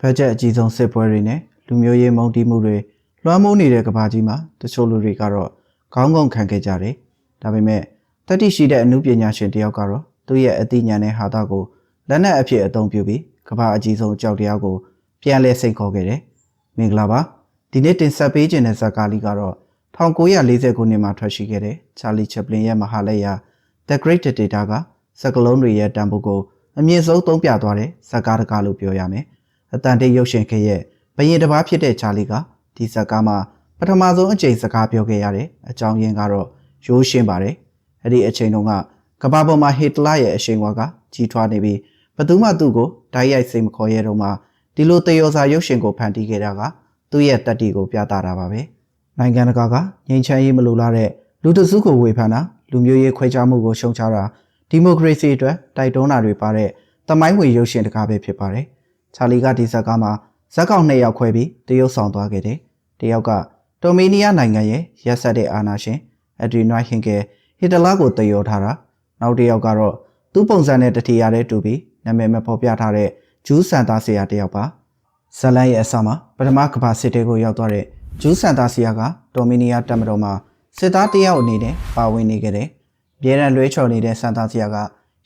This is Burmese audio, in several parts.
ဘတ်ဂျက်အကြီးဆုံးစစ်ပွဲတွေနဲ့လူမျိုးရေးမုန်းတီးမှုတွေလွှမ်းမိုးနေတဲ့ကမ္ဘာကြီးမှာတချို့လူတွေကတော့ခေါင်းငုံခံခဲ့ကြတယ်။ဒါပေမဲ့တတိရှိတဲ့အမှုပညာရှင်တယောက်ကတော့သူ့ရဲ့အသိဉာဏ်နဲ့ဟာတာကိုလက်နက်အဖြစ်အသုံးပြုပြီးကမ္ဘာအကြီးဆုံးအကြောက်တရားကိုပြန်လဲစိန်ခေါ်ခဲ့တယ်။မင်္ဂလာပါဒီနေ့တင်ဆက်ပေးခြင်းတဲ့ဇာတ်ကားလေးကတော့1940ခုနှစ်မှာထွက်ရှိခဲ့တဲ့ချာလီချက်ပလင်ရဲ့မဟာလက်ရာ The Great Dictator ကစကလုံးတွေရဲ့တန်ဖိုးကိုအမြင့်ဆုံးသုံးပြသွားတဲ့ဇာတ်ကားတစ်ကားလို့ပြောရမယ်။ အတန်တေးရုပ်ရှင်ခရဲ့ဘရင်တစ်ပါးဖြစ်တဲ့ချာလီကဒီဇာတ်ကားမှာပထမဆုံးအကြိမ်စကားပြောခဲ့ရတဲ့အကြောင်းရင်းကတော့ရိုးရှင်းပါတယ်။အဲ့ဒီအချိန်တုန်းကကမ္ဘာပေါ်မှာဟစ်တလာရဲ့အရှိန်ဝါကကြီးထွားနေပြီးဘသူမှသူ့ကိုဓာတ်ရိုက်စိတ်မခေါ်ရတော့မှဒီလိုတယောစာရုပ်ရှင်ကိုဖန်တီးခဲ့တာကသူ့ရဲ့တက်တီကိုပြသတာပါပဲ။နိုင်ငံတကာကငြိမ်းချမ်းရေးမလိုလားတဲ့လူတစုကိုဝေဖန်တာလူမျိုးရေးခွဲခြားမှုကိုရှုံချတာဒီမိုကရေစီအတွက်တိုက်တွန်းတာတွေပါတဲ့တမိုင်းဝင်ရုပ်ရှင်တကားပဲဖြစ်ပါတယ်။ ချာလီကဒီဇက်ကားမှာဇက်ကောင်နှစ်ယောက်ခွဲပြီးတရုတ်ဆောင်သွားခဲ့တယ်။တယောက်ကတိုမီနီးယားနိုင်ငံရဲ့ရက်ဆက်တဲ့အာဏာရှင်အဒရီနွိုင်းဟင်ကယ်ဟစ်တလာကိုတယောထားတာနောက်တစ်ယောက်ကတော့သူ့ပုံစံနဲ့တတိယတဲ့တူပြီးနာမည်မဖော်ပြထားတဲ့ဂျူးစန်တာဆီယာတယောက်ပါဇလန်ရဲ့အစမှာပထမကမ္ဘာစစ်တဲကိုရောက်သွားတဲ့ဂျူးစန်တာဆီယာကတိုမီနီးယားတပ်မတော်မှာစစ်သားတယောက်အနေနဲ့ပါဝင်နေခဲ့တယ်။ပြည်ရန်လွဲချော်နေတဲ့စန်တာဆီယာက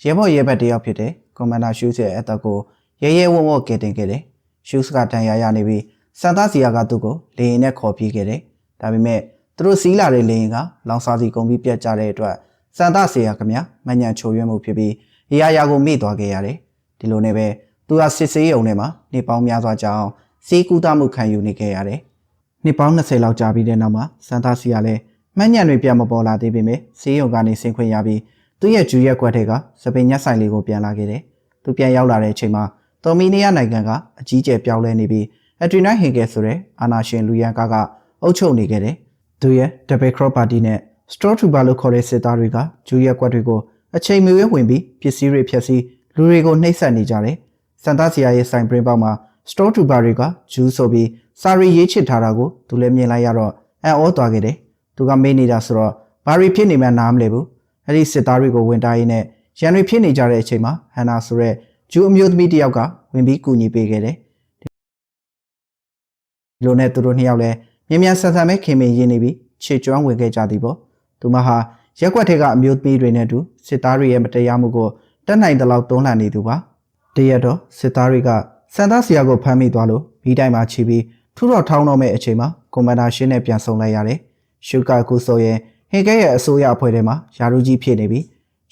ရဲဘော်ရဲဘက်တယောက်ဖြစ်တဲ့ကွန်မန်ဒါရှူးစ်ရဲ့အသက်ကို ရဲရဲဝံ့ဝံ့ကယ်တင်ခဲ့တယ်။ရှူးစ်ကတန်ရာရနေပြီးစန်တာဆီယာကသူ့ကိုလေရင်နဲ့ခေါ်ပြေးခဲ့တယ်။ဒါပေမဲ့သူတို့စီးလာတဲ့လေရင်ကလောင်စာစီကုန်ပြီးပြတ်ကျတဲ့အတွက်စန်တာဆီယာကမြမညံချိုရွံ့မှုဖြစ်ပြီးအရာရာကိုမေ့သွားခဲ့ရတယ်။ဒီလိုနဲ့ပဲသူကစစ်ဆေးရုံထဲမှာနေပေါင်းများစွာကြာအောင်စီးကူးတမှုခံယူနေခဲ့ရတယ်။နှစ်ပေါင်း20လောက်ကြာပြီးတဲ့နောက်မှာစန်တာဆီယာလည်းမှန်ညံတွေပြန်မပေါ်လာသေးပေမဲ့စီးရုံကနေဆင်းခွင့်ရပြီးသူ့ရဲ့ဂျူရက်ကွက်ထဲကစပိန်ညက်ဆိုင်လေးကိုပြန်လာခဲ့တယ်။သူပြန်ရောက်လာတဲ့အချိန်မှာ တော်မီနီးယားနိုင်ငံကအကြီးကျယ်ပြောင်းလဲနေပြီးအထရီနိုက်ဟင်ကယ်ဆိုတဲ့အာနာရှင်လူရန်ကားကအုပ်ချုပ်နေခဲ့တယ်။သူရဲ့ Double Cross Party နဲ့ Straw Trooper လို့ခေါ်တဲ့စစ်သားတွေကဂျူရက်ကွက်တွေကိုအချိန်မရွေးဝင်ပြီးပစ္စည်းတွေဖျက်ဆီးလူတွေကိုနှိပ်စက်နေကြတယ်။စန်တာဆီယာရဲ့ဆိုင်ပရင်ပေါက်မှာ Straw Trooper တွေကဂျူးဆိုပြီးစာရီရေးချစ်ထားတာကိုသူလည်းမြင်လိုက်ရတော့အံ့ဩသွားခဲ့တယ်။သူကမေးနေတာဆိုတော့ဘာရီဖြစ်နေမှန်းနားမလဲဘူး။အဲ့ဒီစစ်သားတွေကိုဝင်တားရင်းနဲ့ရန်တွေဖြစ်နေကြတဲ့အချိန်မှာဟန်နာဆိုတဲ့ ဂျူးအမျိုးသမီးတယောက်ကဝင်ပြီးကူညီပေးခဲ့တယ်။လိုနဲ့သူတို့နှစ်ယောက်လည်းမြင်မြန်ဆန်ဆန်ပဲခင်မင်ရင်းနေပြီးခြေကျွမ်းဝင်ခဲ့ကြသည်ပေါ့။သူမဟာရက်ွက်ထဲကအမျိုးသမီးတွေနဲ့တူစစ်သားတွေရဲ့မတရားမှုကိုတတ်နိုင်သလောက်တွန်းလှန်နေသူပါ။တရက်တော့စစ်သားတွေကစံသားဆရာကိုဖမ်းမိသွားလို့မိတိုင်းမှာချီပြီးထူထော်ထောင်းတော့မဲ့အချိန်မှာကွန်မန်ဒါရှင်းနဲ့ပြန်ဆုံလိုက်ရတယ်။ရှုကာကုဆိုရင်ဟင်ကဲရဲ့အစိုးရအဖွဲ့ထဲမှာယာရုကြီးဖြစ်နေပြီး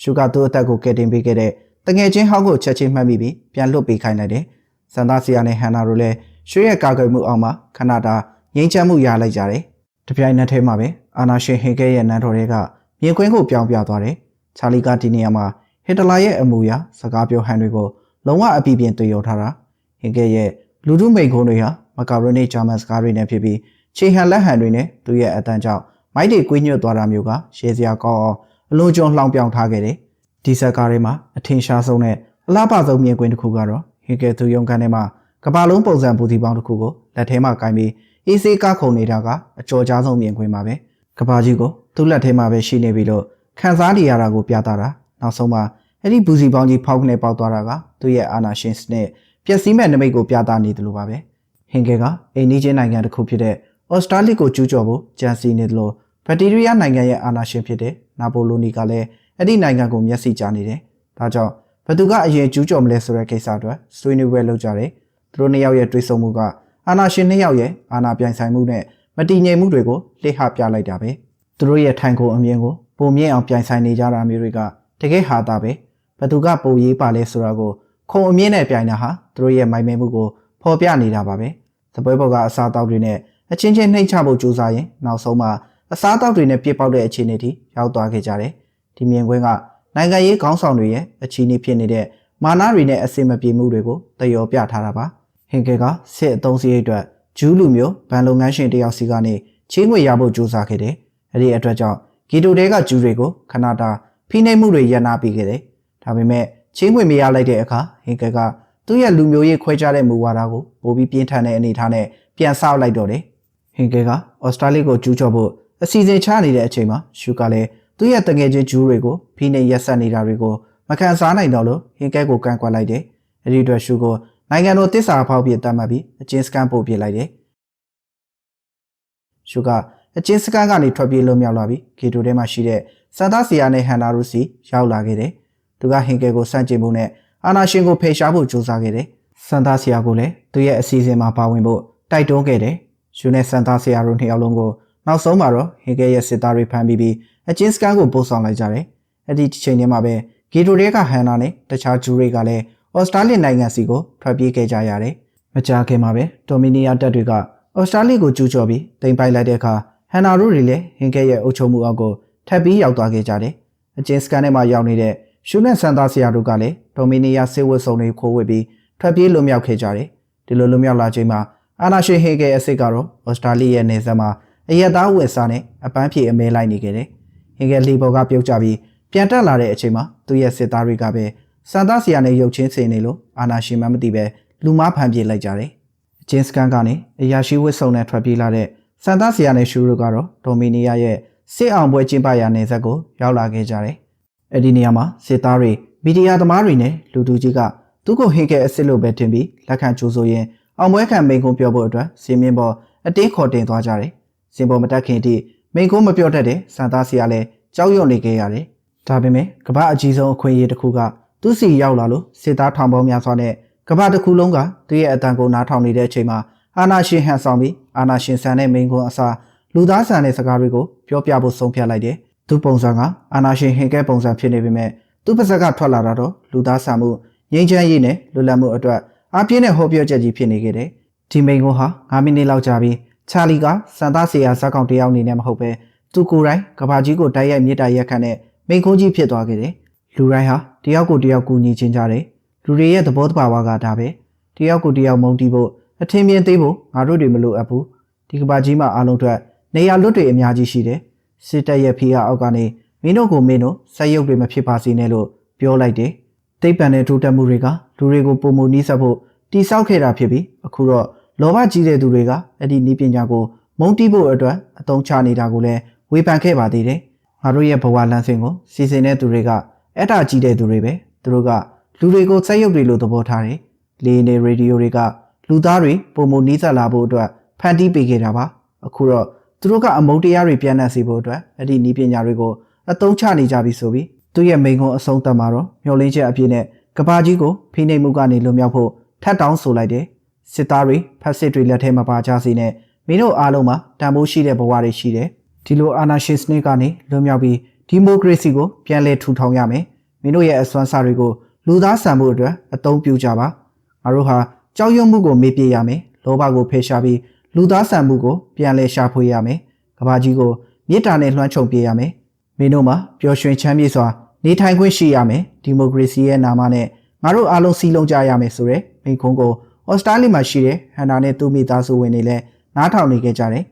ရှုကာသူ့အသက်ကိုကယ်တင်ပေးခဲ့တဲ့ တငယ်ချင်းဟောင်းကိုချက်ချင်းမှတ်မိပြီးပြန်လွတ်ပေးခိုင်းလိုက်တယ်။စန်သားဆီယာနဲ့ဟန်နာတို့လည်းရွှေရဲ့ကာကွယ်မှုအောင်မှာခဏတာငြိမ်းချမ်းမှုရလိုက်ကြတယ်။တပြိုင်နက်တည်းမှာပဲအာနာရှင်ဟင်ကဲရဲ့နန်းတော်တွေကမြင်ကွင်းကိုပြောင်းပြသွားတယ်။ချာလီကဒီနေရာမှာဟစ်တလာရဲ့အမူအရာစကားပြောဟန်တွေကိုလုံးဝအပြည့်ပြင်းတွေ့ရထားတာဟင်ကဲရဲ့လူထုမိန်ခွန်းတွေဟာမကာရိုနီဂျာမန်စကားတွေနဲ့ဖြစ်ပြီးခြေဟန်လက်ဟန်တွေနဲ့သူ့ရဲ့အတန်းကြောင့်မိုက်တွေကွေးညွတ်သွားတာမျိုးကရှေးစရာကောင်းအောင်အလွန်ကျွံလှောင်ပြောင်ထားခဲ့တယ် ဒီဇက်ကားတွေမှာအထင်ရှားဆုံးနဲ့အလားပါဆုံးမြင်ကွင်းတစ်ခုကတော့ဟင်ကဲသူရုံခန်းထဲမှာကဘာလုံးပုံစံပူတီပေါင်းတစ်ခုကိုလက်ထဲမှာကင်ပြီးအေးဆေးကားခုန်နေတာကအကျော်ကြားဆုံးမြင်ကွင်းပါပဲကဘာကြီးကိုသူ့လက်ထဲမှာပဲရှိနေပြီလို့ခံစားနေရတာကိုပြသတာနောက်ဆုံးမှာအဲ့ဒီဘူစီပေါင်းကြီးဖောက်ကနေပေါက်သွားတာကသူ့ရဲ့အာနာရှင်စနစ်ပျက်စီးမဲ့နမိတ်ကိုပြသနေတယ်လို့ပါပဲဟင်ကဲကအိန္ဒိချင်းနိုင်ငံတစ်ခုဖြစ်တဲ့ဩစတြားလီကိုကျူးကျော်ဖို့ကြံစည်နေတယ်လို့ဘက်တီးရီးယားနိုင်ငံရဲ့အာနာရှင်ဖြစ်တဲ့နာပိုလိုနီကလည်း အဲ့ဒီနိုင်ငံကိုမျက်စိကျနေတယ်ဒါကြောင့်ဘသူကအရင်ကျူးကျော်မလဲဆိုတဲ့ကိစ္စအတွက်ဆွေးနွေးပွဲလုပ်ကြတယ်သူတို့နှစ်ယောက်ရဲ့တွေ့ဆုံမှုကအာနာရှင်နှစ်ယောက်ရဲ့အာနာပြိုင်ဆိုင်မှုနဲ့မတည်ငြိမ်မှုတွေကိုလှည့်ဟပြလိုက်တာပဲသူတို့ရဲ့ထိုင်ခုံအမြင်ကိုပုံမြင့်အောင်ပြိုင်ဆိုင်နေကြတာမျိုးတွေကတကယ်ဟာတာပဲဘသူကပုံရေးပါလဲဆိုတာကိုခုံအမြင့်နဲ့ပြိုင်တာဟာသူတို့ရဲ့မိုင်မဲမှုကိုဖော်ပြနေတာပါပဲစပွဲပေါ်ကအစားအသောက်တွေနဲ့အချင်းချင်းနှိမ့်ချဖို့ကြိုးစားရင်နောက်ဆုံးမှာအစားအသောက်တွေနဲ့ပြစ်ပေါက်တဲ့အခြေအနေထိရောက်သွားခဲ့ကြတယ် ဒီမြင်ကွင်းကနိုင်ငံရေးခေါင်းဆောင်တွေရဲ့အခြေအနေဖြစ်နေတဲ့မာနတွေနဲ့အစင်မပြေမှုတွေကိုတယောပြထားတာပါဟင်ကဲကစစ်အုံစည်းအတွက်ဂျူးလူမျိုးဗန်လုပ်ငန်းရှင်တယောက်စီကနေချင်းငွေရဖို့ကြိုးစားခဲ့တယ်အဲ့ဒီအတွက်ကြောင့်ဂီတိုတဲကဂျူးတွေကိုခဏတာဖိနှိပ်မှုတွေရပ်နာပေးခဲ့တယ်ဒါပေမဲ့ချင်းငွေမရလိုက်တဲ့အခါဟင်ကဲကသူ့ရဲ့လူမျိုးရေးခွဲခြားတဲ့မူဝါဒကိုပိုပြီးပြင်းထန်တဲ့အနေအထားနဲ့ပြန်ဆောက်လိုက်တော့တယ်ဟင်ကဲကဩစတြားလီကိုကျူးကျော်ဖို့အစီအစဉ်ချနေတဲ့အချိန်မှာရှူကလည်း သူ့ရဲ့တငယ်ချင်းဂျူးတွေကိုဖိနှိပ်ရက်ဆက်နေတာတွေကိုမခံစားနိုင်တော့လို့ဟင်ကဲကိုကန့်ကွက်လိုက်တယ်။အဲဒီအတွက်ရှူကိုနိုင်ငံတော်တစ္ဆာဖောက်ဖြစ်တတ်မှတ်ပြီးအချင်းစကန်ပို့ပြစ်လိုက်တယ်ရှုကအချင်းစကန်ကနေထွက်ပြေးလွတ်မြောက်လာပြီးဂီတိုထဲမှာရှိတဲ့စန်တာဆီယာနဲ့ဟန်နာရုစီရောက်လာခဲ့တယ်သူကဟင်ကယ်ကိုစန့်ကျင်ဖို့နဲ့အာနာရှင်ကိုဖယ်ရှားဖို့ကြိုးစားခဲ့တယ်စန်တာဆီယာကိုလည်းသူရဲ့အစီအစဉ်မှာပါဝင်ဖို့တိုက်တွန်းခဲ့တယ်ရှုနဲ့စန်တာဆီယာတို့နှစ်ယောက်လုံးကို နောက်ဆုံးမှာတော့ဟင်ကယ်ရဲ့စစ်သားတွေဖမ်းပြီးပြီးအချင်းစကန်ကိုပို့ဆောင်လိုက်ကြတယ်အဲ့ဒီချိန်ထဲမှာပဲဂီတိုတွေကဟန်နာနဲ့တခြားဂျူတွေကလည်းဩစတြေးလျနိုင်ငံစီကိုထွက်ပြေးခဲ့ကြရတယ်။မကြာခင်မှာပဲဒိုမီနီယာတပ်တွေကဩစတြေးလျကိုကျူးကျော်ပြီးတင်ပိုက်လိုက်တဲ့အခါဟန်နာတို့တွေလည်းဟင်ကဲရဲ့အုပ်ချုပ်မှုအောက်ကိုထပ်ပြီးရောက်သွားခဲ့ကြတယ်။အချင်းစကန်ထဲမှာရောက်နေတဲ့ရှုနဲ့ဆန်သားဆရာတို့ကလည်းဒိုမီနီယာစစ်ဝတ်စုံတွေခိုးဝှက်ပြီးထွက်ပြေးလွတ်မြောက်ခဲ့ကြတယ်။ဒီလိုလွတ်မြောက်လာချိန်မှာအာနာရှင်ဟင်ကဲအစ်စ်ကတော့ဩစတြေးလျရဲ့နေဆက်မှာ အရက်သားဝယ်စားနဲ့အပန်းဖြေအမဲလိုက်နေခဲ့တယ်။ဟင်ကဲလီဘော်ကပြုတ်ကြပြီးပြန်တက်လာတဲ့အချိန်မှာသူ့ရဲ့စစ်သားတွေကပဲစန်သားဆီယာနဲ့ရုပ်ချင်းစင်နေလို့အာနာရှင်မမသိပဲလူမားဖမ်းပြေးလိုက်ကြတယ်။အချင်းစကန်ကနေအရာရှိဝစ်ဆုံနဲ့ထွက်ပြေးလာတဲ့စန်သားဆီယာနဲ့ရှူတို့ကတော့ဒိုမီနီယာရဲ့စစ်အောင်ပွဲကျင်းပရာနေဆက်ကိုရောက်လာခဲ့ကြတယ်။အဲ့ဒီနေရာမှာစစ်သားတွေမီဒီယာသမားတွေနဲ့လူသူကြီးကသူ့ကိုဟင်ကအစ်စ်လို့ပဲတင်ပြီးလက်ခံကြိုးဆိုရင်အောင်ပွဲခံမိန်ကုန်းပြောဖို့အတွက်စင်မင်းပေါ်အတင်းခေါ်တင်သွားကြတယ်။ စင်ပေါ်မတက်ခင်အထိမိန်ကုန်းမပြောတတ်တဲ့စန်သားဆီယာလည်းကြောက်ရွံ့နေခဲ့ရတယ်။ဒါပေမဲ့ကမ္ဘာအကြီးဆုံးအခွင့်အရေးတစ်ခုကသူစီရောက်လာလို့စစ်သားထောင်ပေါင်းများစွာနဲ့ကမ္ဘာတစ်ခုလုံးကသူ့ရဲ့အတန်ကိုနားထောင်နေတဲ့အချိန်မှာအာနာရှင်ဟန်ဆောင်ပြီးအာနာရှင်ဆန်တဲ့မိန်ကွန်းအစားလူသားဆန်တဲ့စကားတွေကိုပြောပြဖို့ဆုံးဖြတ်လိုက်တယ်။သူပုံစံကအာနာရှင်ဟင်ကဲပုံစံဖြစ်နေပေမဲ့သူပါဇက်ကထွက်လာတာတော့လူသားဆန်မှုငြိမ်းချမ်းရေးနဲ့လွတ်လပ်မှုအတွက်အပြင်းနဲ့ဟောပြောချက်ကြီးဖြစ်နေခဲ့တယ်။ဒီမိန်ကွန်းဟာ9မိနစ်လောက်ကြာပြီး ချာလီကစန်သားစီယာဇက်ကောင်တယောက်အနေနဲ့မဟုတ်ပဲသူကိုယ်တိုင်ကဘာကြီးကိုတိုက်ရိုက်မြစ်တာရက်ခတ်နဲ့မိန်ကွန်းကြီးဖြစ်သွားခဲ့တယ်။လူတိုင်းဟာတယောက်ကိုတယောက်ကူညီချင်းကြတယ်လူတွေရဲ့သဘောတဘာဝကဒါပဲတယောက်ကိုတယောက်မုန်းတီးဖို့အထင်မြင်သေးဖို့ငါတို့တွေမလိုအပ်ဘူးဒီကဘာကြီးမှာအားလုံးအတွက်နေရာလွတ်တွေအများကြီးရှိတယ်စစ်တပ်ရဲ့ဖိအားအောက်ကနေမင်းတို့ကိုမင်းတို့ဆက်ရုပ်တွေမဖြစ်ပါစေနဲ့လို့ပြောလိုက်တယ်တိတ်ပံတဲ့ထိုးတက်မှုတွေကလူတွေကိုပုံမနီးစပ်ဖို့တိဆောက်ခဲ့တာဖြစ်ပြီးအခုတော့ လောဘကြီးတဲ့သူတွေကအဲ့ဒီနီးပညာကိုမုန်းတီးဖို့အတွက်အသုံးချနေတာကိုလည်းဝေဖန်ခဲ့ပါသေးတယ်ငါတို့ရဲ့ဘဝလမ်းစဉ်ကိုစီစဉ်တဲ့သူတွေကအဲ့ဒါကြီးတဲ့သူတွေပဲသူတို့ကလူတွေကိုစက်ရုပ်တွေလို့သဘောထားတယ်လေနေရေဒီယိုတွေကလူသားတွေပုံမနီးစပ်လာဖို့အတွက်ဖန်တီးပေးခဲ့တာပါအခုတော့သူတို့ကအမုန်းတရားတွေပြန်နှံ့စေဖို့အတွက်အဲ့ဒီနီးပညာတွေကိုအသုံးချနေကြပြီဆိုပြီးသူရဲ့မိန်ကုန်းအဆုံးသတ်မှာတော့မျောလင်းချက်အပြည့်နဲ့ကဘာကြီးကိုဖိနှိပ်မှုကနေလွတ်မြောက်ဖို့ထပ်တောင်းဆိုလိုက်တယ် စစ်သားတွေဖက်စစ်တွေလက်ထဲမှာပါကြစီနဲ့မင်းတို့အားလုံးမှာတန်ဖိုးရှိတဲ့ဘဝတွေရှိတယ်ဒီလိုအာနာရှင်စနစ်ကနေလွတ်မြောက်ပြီးဒီမိုကရေစီကိုပြန်လည်ထူထောင်ရမယ်မင်းတို့ရဲ့အစွမ်းစားတွေကိုလူသားဆန်မှုအတွက်အသုံးပြုကြပါငါတို့ဟာကြောက်ရွံ့မှုကိုမေ့ပြရမယ်လောဘကိုဖယ်ရှားပြီးလူသားဆန်မှုကိုပြန်လည်ရှာဖွေရမယ်ကဘာကြီးကိုမေတ္တာနဲ့လွှမ်းခြုံပြရမယ်မင်းတို့မှာပျော်ရွှင်ချမ်းမြေ့စွာနေထိုင်ခွင့်ရှိရမယ်ဒီမိုကရေစီရဲ့နာမနဲ့ငါတို့အားလုံးစီလုံးကြရမယ်ဆိုတဲ့မိန့်ခွန်းကို ဩစတြေးလျမှာရှိတဲ့ဟန်နာနဲ့သူ့မိသားစုဝင်တွေလည်းနားထောင်နေကြကြတယ်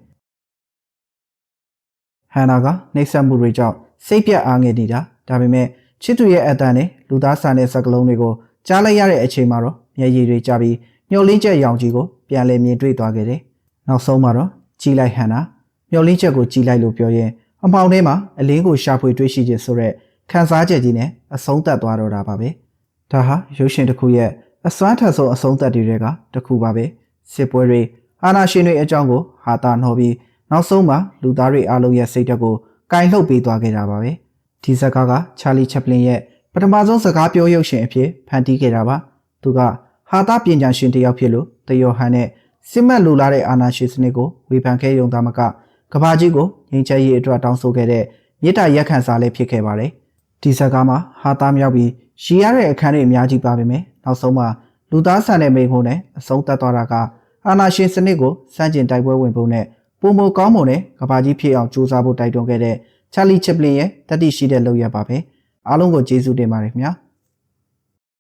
ဟန်နာကနှိပ်စက်မှုတွေကြောင့်စိတ်ပြတ်အားငယ်နေတာဒါပေမဲ့ချစ်သူရဲ့အတန်နဲ့လူသားဆန်တဲ့စကလုံးတွေကိုကြားလိုက်ရတဲ့အချိန်မှာတော့မျက်ရည်တွေကျပြီးမျောလင်းချက်ရောင်ကြီးကိုပြန်လည်မြင်တွေ့သွားခဲ့တယ်။နောက်ဆုံးမှာတော့ကြီးလိုက်ဟန်နာမျောလင်းချက်ကိုကြီးလိုက်လို့ပြောရင်အမောင်ထဲမှာအလင်းကိုရှာဖွေတွေ့ရှိခြင်းဆိုတဲ့ခံစားချက်ကြီးနဲ့အဆုံးသတ်သွားတော့တာပါပဲ။ဒါဟာရုပ်ရှင်တစ်ခုရဲ့ အစွမ်းထက်ဆုံးအဆုံးသတ်တွေကတစ်ခုပါပဲ။စစ်ပွဲတွေအာနာရှင်တွေအကြောင်းကိုဟာတာနှော်ပြီးနောက်ဆုံးမှာလူသားတွေအားလုံးရဲ့စိတ်ဓာတ်ကိုကင်လှုပ်ပေးသွားခဲ့တာပါပဲ။ဒီဇကားကချာလီချက်ပလင်ရဲ့ပထမဆုံးစကားပြောရုပ်ရှင်အဖြစ်ဖန်တီးခဲ့တာပါသူကဟာတာပညာရှင်တစ်ယောက်ဖြစ်လို့တယောဟန်နဲ့စစ်မှတ်လူလာတဲ့အာနာရှင်စနစ်ကိုဝေဖန်ခဲ့ရုံသာမကကဘာကြီးကိုငြိမ်းချမ်းရေးအတွက်တောင်းဆိုခဲ့တဲ့မြေတားရက်ခံစားလည်းဖြစ်ခဲ့ပါတယ်ဒီဇကားမှာဟာတာမြောက်ပြီးရှီရတဲ့အခန်းတွေအများကြီးပါပေမဲ့ နောက်ဆုံးမှာလူသားဆန်တဲ့မိန်ခုံနဲ့အဆုံးသတ်သွားတာကအာနာရှင်စနစ်ကိုစန့်ကျင်တိုက်ပွဲဝင်ဖို့နဲ့ပုံမကောင်းမွန်တဲ့ကဘာကြီးဖြစ်အောင်ကြိုးစားဖို့တိုက်တွန်းခဲ့တဲ့ချာလီချစ်ပလင်ရဲ့တတိရှိတဲ့လုပ်ရပါပဲအားလုံးကိုကျေးဇူးတင်ပါတယ်ခင်ဗျာ